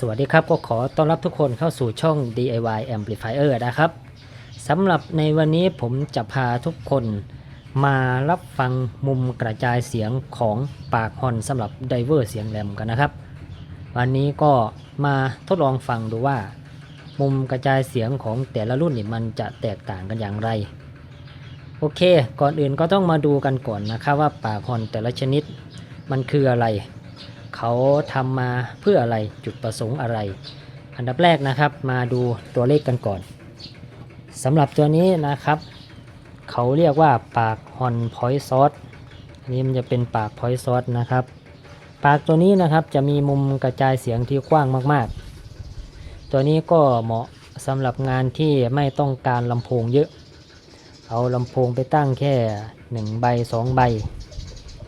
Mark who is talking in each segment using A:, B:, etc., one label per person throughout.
A: สวัสดีครับก็ขอต้อนรับทุกคนเข้าสู่ช่อง DIY Amplifier นะครับสำหรับในวันนี้ผมจะพาทุกคนมารับฟังมุมกระจายเสียงของปากฮอนสำหรับไดเวอร์เสียงแหลมกันนะครับ วันนี้ก็มาทดลองฟังดูว่า มุมกระจายเสียงของแต่ละรุ่นนี่มันจะแตกต่างกันอย่างไร โอเค ก่อนอื่นก็ต้องมาดูกันก่อนนะครับว่าปากฮอนแต่ละชนิดมันคืออะไร เขาทำมาเพื่ออะไรจุดประสงค์อะไร อันดับแรกนะครับมาดูตัวเลขกันก่อนสำหรับตัวนี้นะครับ เขาเรียกว่าปากฮอนพอยซอสอันนี้มันจะเป็นปากพอยซอสนะครับ ปากตัวนี้นะครับจะมีมุมกระจายเสียงที่กว้างมาก ๆ ตัวนี้ก็เหมาะสำหรับงานที่ไม่ต้องการลำโพงเยอะ เอาลำโพงไปตั้งแค่ 1 ใบ 2 ใบ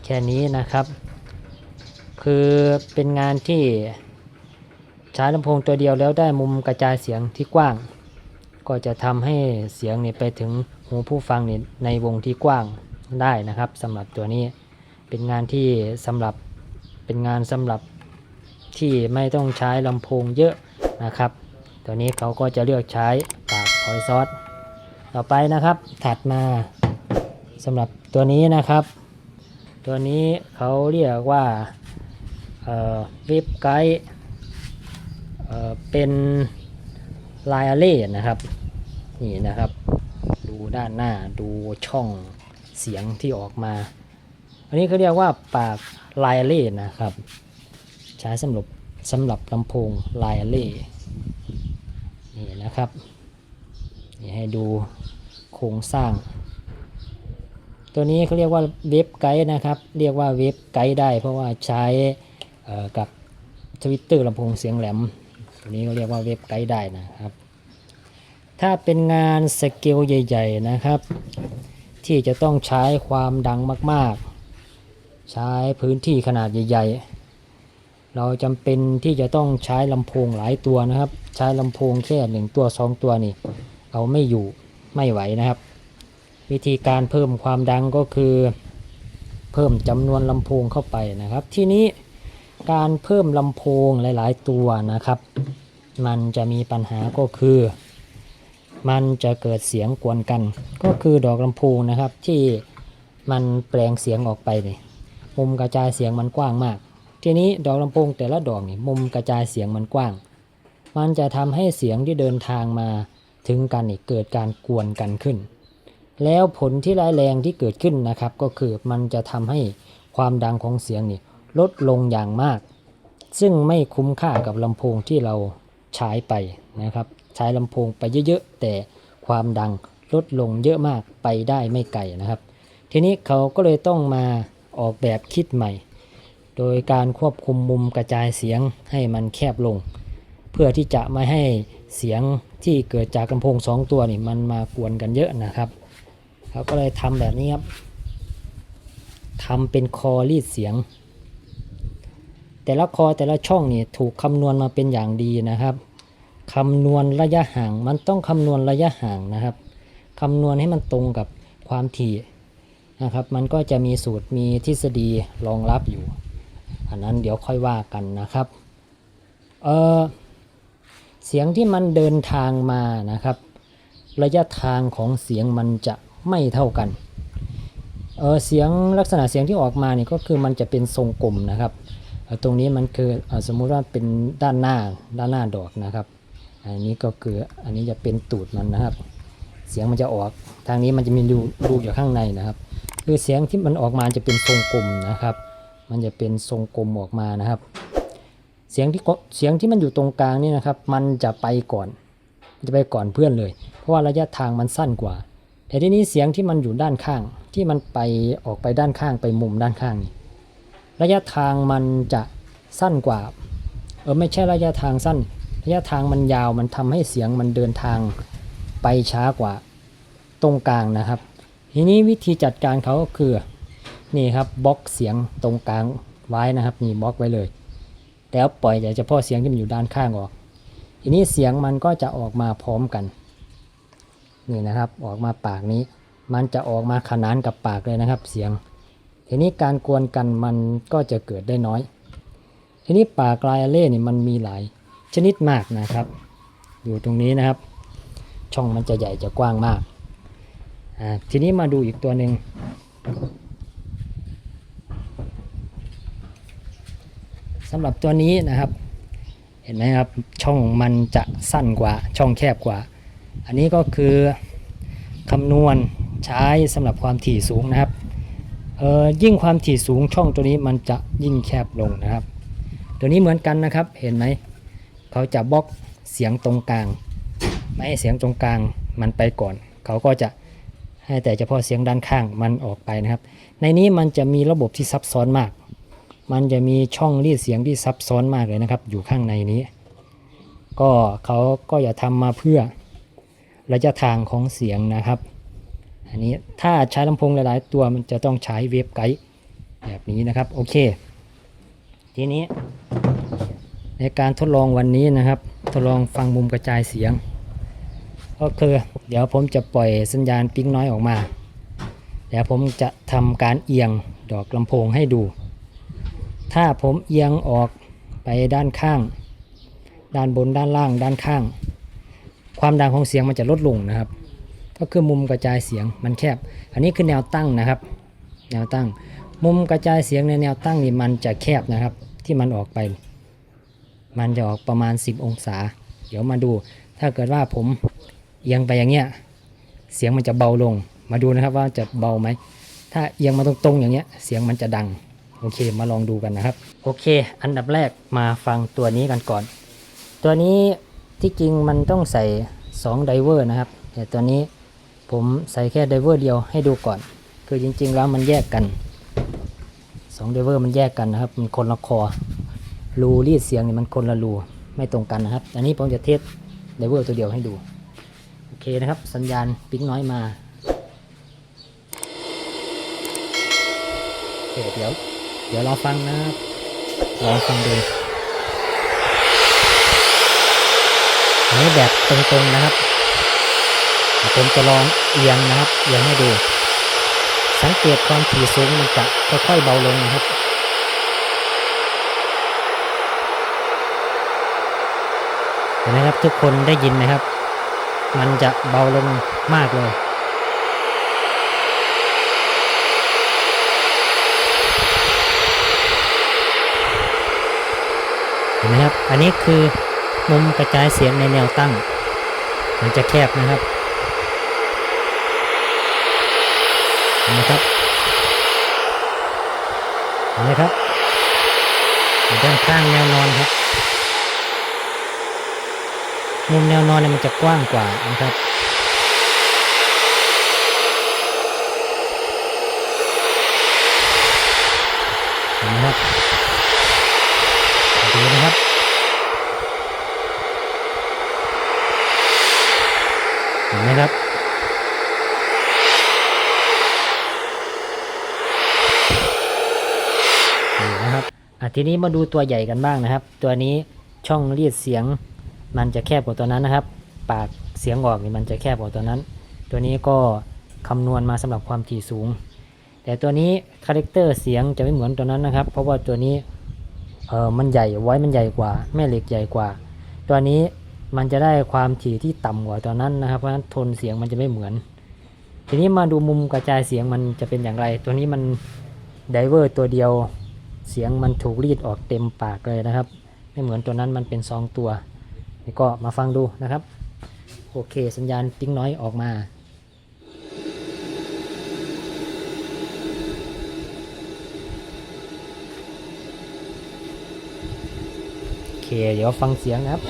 A: แค่นี้นะครับ คือเป็นงานที่ใช้ลำโพงตัวเดียวแล้วได้มุมกระจายเสียงที่กว้าง ก็จะทำให้เสียงเนี่ยไปถึงหูผู้ฟังเนี่ยในวงที่กว้างได้นะครับสำหรับตัวนี้เป็นงานที่สำหรับเป็นงานสำหรับที่ไม่ต้องใช้ลำโพงเยอะนะครับ ตัวนี้เขาก็จะเลือกใช้ปากคอยซอสต่อไปนะครับ ถัดมาสำหรับตัวนี้นะครับ ตัวนี้เขาเรียกว่า วิบไกด์เป็นลายอะเล่นะครับ นี่นะครับ ดูด้านหน้าดูช่องเสียงที่ออกมา อันนี้เขาเรียกว่าปากลายอะเล่นะครับ ใช้สำหรับสำหรับลำโพงลายอะเล่นี่นะครับนี่ให้ดูโครงสร้าง ตัวนี้เขาเรียกว่าเว็บไกด์นะครับ เรียกว่าเว็บไกด์ได้เพราะว่าใช้ กับทวิตเตอร์ลำโพงเสียงแหลมตัวนี้เขาเรียกว่าเว็บไกด์ได้นะครับ ถ้าเป็นงานสเกลใหญ่ ๆนะครับ ที่จะต้องใช้ความดังมากๆ ใช้พื้นที่ขนาดใหญ่ ๆ เราจำเป็นที่จะต้องใช้ลำโพงหลายตัวนะครับ ใช้ลำโพงแค่หนึ่งตัวสองตัวนี่เอาไม่อยู่ไม่ไหวนะครับ วิธีการเพิ่มความดังก็คือ เพิ่มจำนวนลำโพงเข้าไปนะครับ ที่นี้ การเพิ่มลำโพงหลายๆ ตัวนะครับ มันจะมีปัญหาก็คือ มันจะเกิดเสียงกวนกัน ก็คือดอกลำโพงนะครับที่มันแปลงเสียงออกไปนี่มุมกระจายเสียงมันกว้างมาก ทีนี้ดอกลำโพงแต่ละดอกนี่มุมกระจายเสียงมันกว้าง มันจะทำให้เสียงที่เดินทางมาถึงกันนี่เกิดการกวนกันขึ้น แล้วผลที่ร้ายแรงที่เกิดขึ้นนะครับ ก็คือมันจะทำให้ความดังของเสียงนี่ ลดลงอย่างมาก ซึ่งไม่คุ้มค่ากับลำโพงที่เราใช้ไปนะครับ ใช้ลำโพงไปเยอะๆ แต่ความดังลดลงเยอะมากไปได้ไม่ไกลนะครับ ทีนี้เขาก็เลยต้องมาออกแบบคิดใหม่ โดยการควบคุมมุมกระจายเสียงให้มันแคบลง เพื่อที่จะไม่ให้เสียงที่เกิดจากลำโพงสองตัวนี่มันมากวนกันเยอะนะครับเขาก็เลยทำแบบนี้ครับทำเป็นคอรีดเสียง แต่ละคอแต่ละช่องนี่ถูกคำนวณมาเป็นอย่างดีนะครับคำนวณระยะห่างมันต้องคำนวณระยะห่างนะครับคำนวณให้มันตรงกับความถี่นะครับ มันก็จะมีสูตรมีทฤษฎีรองรับอยู่ อันนั้นเดี๋ยวค่อยว่ากันนะครับเออเสียงที่มันเดินทางมานะครับ ระยะทางของเสียงมันจะไม่เท่ากันเออเสียงลักษณะเสียงที่ออกมานี่ก็คือมันจะเป็นทรงกลมนะครับ ตรงนี้มันคือสมมุติว่าเป็นด้านหน้าด้านหน้าดอกนะครับ อันนี้ก็คืออันนี้จะเป็นตูดมันนะครับ เสียงมันจะออกทางนี้มันจะมีรูรูอยู่ข้างในนะครับ คือเสียงที่มันออกมาจะเป็นทรงกลมนะครับ มันจะเป็นทรงกลมออกมานะครับ เสียงที่เสียงที่มันอยู่ตรงกลางนี่นะครับ มันจะไปก่อนมันจะไปก่อนเพื่อนเลย เพราะว่าระยะทางมันสั้นกว่า แต่ทีนี้เสียงที่มันอยู่ด้านข้างที่มันไปออกไปด้านข้างไปมุมด้านข้างนี่ ระยะทางมันจะสั้นกว่า เออไม่ใช่ระยะทางสั้น ระยะทางมันยาวมันทำให้เสียงมันเดินทางไปช้ากว่าตรงกลางนะครับ ทีนี้วิธีจัดการเขาก็คือนี่ครับบล็อกเสียงตรงกลางไว้นะครับนี่บล็อกไว้เลย แล้วปล่อยแต่เฉพาะเสียงที่มันอยู่ด้านข้างออก ทีนี้เสียงมันก็จะออกมาพร้อมกันนี่นะครับออกมาปากนี้ มันจะออกมาขนานกับปากเลยนะครับ เสียง ทีนี้การกวนกันมันก็จะเกิดได้น้อย ทีนี้ป่ากลายอเล่นี่มันมีหลายชนิดมากนะครับ อยู่ตรงนี้นะครับ ช่องมันจะใหญ่จะกว้างมาก ทีนี้มาดูอีกตัวหนึ่งสำหรับตัวนี้นะครับ เห็นไหมครับ ช่องมันจะสั้นกว่า ช่องแคบกว่า อันนี้ก็คือคำนวณใช้สำหรับความถี่สูงนะครับ ยิ่งความถี่สูงช่องตัวนี้มันจะยิ่งแคบลงนะครับ ตัวนี้เหมือนกันนะครับเห็นไหมเขาจะบล็อกเสียงตรงกลาง ไม่ให้เสียงตรงกลางมันไปก่อน เขาก็จะให้แต่เฉพาะเสียงด้านข้างมันออกไปนะครับ ในนี้มันจะมีระบบที่ซับซ้อนมาก มันจะมีช่องรีดเสียงที่ซับซ้อนมากเลยนะครับ อยู่ข้างในนี้ ก็เขาก็อย่าทำมาเพื่อระยะทางของเสียงนะครับ อันนี้ถ้าใช้ลำโพงหลายๆ ตัวมันจะต้องใช้เวฟไกด์แบบนี้นะครับ โอเค ทีนี้ ในการทดลองวันนี้นะครับ ทดลองฟังมุมกระจายเสียง ก็คือเดี๋ยวผมจะปล่อยสัญญาณปิ๊งน้อยออกมา เดี๋ยวผมจะทำการเอียงดอกลำโพงให้ดู ถ้าผมเอียงออกไปด้านข้าง ด้านบนด้านล่าง ด้านข้าง ความดังของเสียงมันจะลดลงนะครับ ก็คือมุมกระจายเสียงมันแคบ อันนี้คือแนวตั้งนะครับ แนวตั้ง มุมกระจายเสียงในแนวตั้งนี่มันจะแคบนะครับ ที่มันออกไป มันจะออกประมาณ 10 องศา เดี๋ยวมาดู ถ้าเกิดว่าผมเอียงไปอย่างเงี้ย เสียงมันจะเบาลง มาดูนะครับว่าจะเบาไหม ถ้าเอียงมาตรงๆอย่างเงี้ย เสียงมันจะดัง โอเค มาลองดูกันนะครับ โอเค อันดับแรกมาฟังตัวนี้กันก่อน ตัวนี้ที่จริงมันต้องใส่2ไดเวอร์นะครับ แต่ตัวนี้ ผมใส่แค่ไดเวอร์เดียวให้ดูก่อน คือจริง ๆ แล้วมันแยกกัน2ไดเวอร์มันแยกกันนะครับ มันคนละคอ รูรีดเสียงนี่มันคนละรู ไม่ตรงกันนะครับ อันนี้ผมจะเทสไดเวอร์ตัวเดียวให้ดู โอเคนะครับ สัญญาณปิ๊งน้อยมาโอเคเดี๋ยว เดี๋ยวรอฟังนะครับลองฟังดูอันนี้แบบตรงๆนะครับเดี๋ยวผมจะลอง เอียงนะครับเอียงให้ดู สังเกตความถี่สูงมันจะค่อยๆเบาลงนะครับเห็นไหมครับทุกคนได้ยินไหมครับ มันจะเบาลงมากเลยเห็นไหมครับ อันนี้คือมุมกระจายเสียงในแนวตั้ง มันจะแคบนะครับ เห็ นไหมครับเห็นไหมครับด้านข้างแนวนอนครับ มุมแนวนอนเนี่ยมันจะกว้างกว่านะครับเห็นไหมครับดูนะครับเห็นไหมครับ นี่นะครับ อะทีนี้มาดูตัวใหญ่กันบ้างนะครับ ตัวนี้ช่องรีดเสียงมันจะแคบกว่าตัวนั้นนะครับ ปากเสียงออกนี่มันจะแคบกว่าตัวนั้น ตัวนี้ก็คำนวณมาสำหรับความถี่สูง แต่ตัวนี้คาแรคเตอร์เสียงจะไม่เหมือนตัวนั้นนะครับ เพราะว่าตัวนี้เออมันใหญ่ไว้มันใหญ่กว่า แม่เหล็กใหญ่กว่า ตัวนี้มันจะได้ความถี่ที่ต่ำกว่าตัวนั้นนะครับ เพราะฉะนั้นโทนเสียงมันจะไม่เหมือน ทีนี้มาดูมุมกระจายเสียงมันจะเป็นอย่างไร ตัวนี้มันไดเวอร์ตัวเดียว เสียงมันถูกรีดออกเต็มปากเลยนะครับ ไม่เหมือนตัวนั้นมันเป็นซองตัวนี่ก็มาฟังดูนะครับ โอเคสัญญาณติ้งน้อยออกมาโอเคเดี๋ยวฟังเสียงนะครับ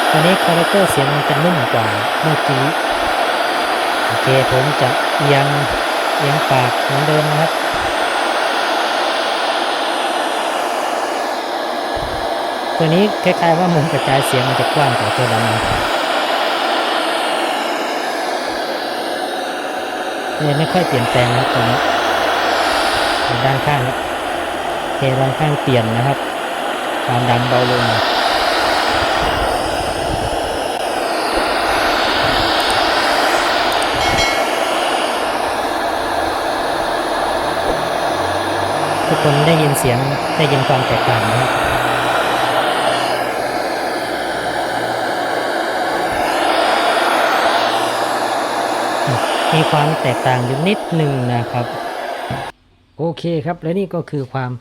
A: ต อนนี้คาแรคเตอร์เสียงมันจะนุ่มกว่าเมื่อกี้ โอเคผมจะเอียงเอียงปากเหมือนเดิมนะครับตัวนี้คล้ายๆว่ามุมกระจายเสียงมันจะกว้างกว่าตัวนั้นนะครับนี่ไม่ค่อยเปลี่ยนแปลงนะครับตัวนี้ด้านข้างครับโอเคด้านข้างเปลี่ยนนะครับ ความดังเบาลง คนได้ยินเสียงได้ยินความแตกต่างนะครับมีความแตกต่างอยู่นิดหนึ่งนะครับ โอเคครับ และนี่ก็คือความ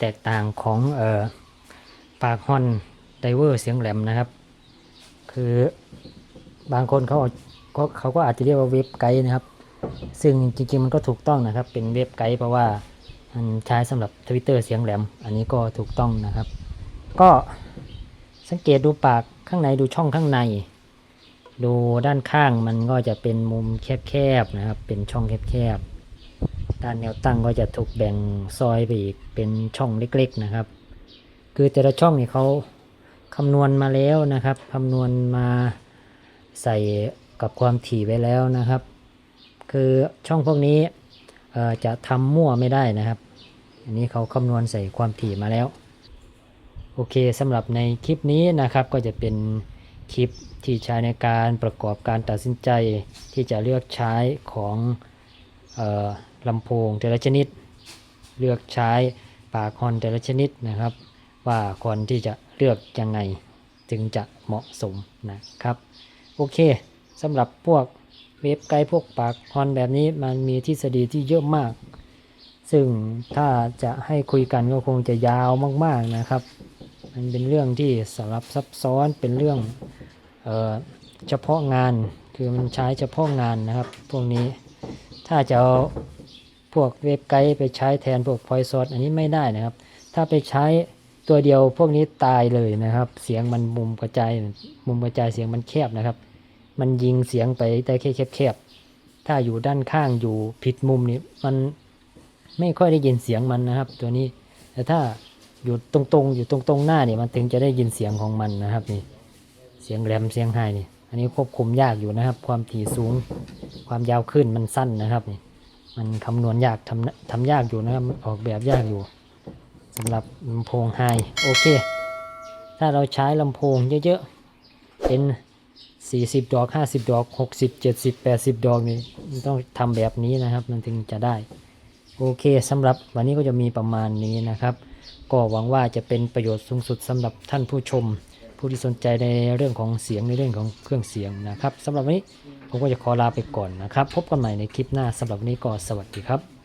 A: แตกต่างของเอ่อปากฮอนไดเวอร์เสียงแหลมนะครับ คือบางคนเขาก็เขาก็อาจจะเรียกว่าเว็บไกด์นะครับ ซึ่งจริงๆมันก็ถูกต้องนะครับ เป็นเว็บไกด์เพราะว่า มันใช้สำหรับทวิตเตอร์เสียงแหลม อันนี้ก็ถูกต้องนะครับ ก็สังเกตดูปากข้างในดูช่องข้างใน ดูด้านข้างมันก็จะเป็นมุมแคบๆนะครับ เป็นช่องแคบๆด้านแนวตั้งก็จะถูกแบ่งซอยไปอีกเป็นช่องเล็ก ๆนะครับ คือแต่ละช่องนี่เขาคำนวณมาแล้วนะครับคำนวณมาใส่กับความถี่ไว้แล้วนะครับ คือช่องพวกนี้ จะทำมั่วไม่ได้นะครับ อันนี้เขาคำนวณใส่ความถี่มาแล้ว โอเคสำหรับในคลิปนี้นะครับก็จะเป็นคลิปที่ใช้ในการประกอบการตัดสินใจที่จะเลือกใช้ของออลำโพงแต่ละชนิด เลือกใช้ปากคอนแต่ละชนิดนะครับ ว่าควรที่จะเลือกยังไงจึงจะเหมาะสมนะครับ โอเคสำหรับพวก เว็บไกด์พวกปากคอนแบบนี้มันมีทฤษฎีที่เยอะมาก ซึ่งถ้าจะให้คุยกันก็คงจะยาวมาก ๆนะครับ มันเป็นเรื่องที่สลับซับซ้อนเป็นเรื่องเออเฉพาะงานคือมันใช้เฉพาะงานนะครับ พวกนี้ถ้าจะเอาพวกเว็บไกด์ไปใช้แทนพวกพอยซอสอันนี้ไม่ได้นะครับ ถ้าไปใช้ตัวเดียวพวกนี้ตายเลยนะครับ เสียงมันมุมกระจายมุมกระจายเสียงมันแคบนะครับ มันยิงเสียงไปได้แค่แคบๆ ถ้าอยู่ด้านข้างอยู่ผิดมุมนี่มันไม่ค่อยได้ยินเสียงมันนะครับ ตัวนี้ แต่ถ้าอยู่ตรงๆ อยู่ตรงๆหน้าเนี่ยมันถึงจะได้ยินเสียงของมันนะครับนี่ เสียงแหลมเสียงไฮนี่ อันนี้ควบคุมยากอยู่นะครับ ความถี่สูง ความยาวขึ้นมันสั้นนะครับนี่ มันคำนวณยากทำทำยากอยู่นะครับ ออกแบบยากอยู่สำหรับลำโพงไฮโอเค ถ้าเราใช้ลำโพงเยอะๆ เป็น 40ดอก50ดอก60 70 80ดสิบแปดสิบดอกนี่ต้องทำแบบนี้นะครับ มันถึงจะได้ โอเคสำหรับวันนี้ก็จะมีประมาณนี้นะครับ ก็หวังว่าจะเป็นประโยชน์สูงสุดสำหรับท่านผู้ชม ผู้ที่สนใจในเรื่องของเสียงในเรื่องของเครื่องเสียงนะครับสำหรับวันนี้ผมก็จะขอลาไปก่อนนะครับ พบกันใหม่ในคลิปหน้าสำหรับวันนี้ก็สวัสดีครับ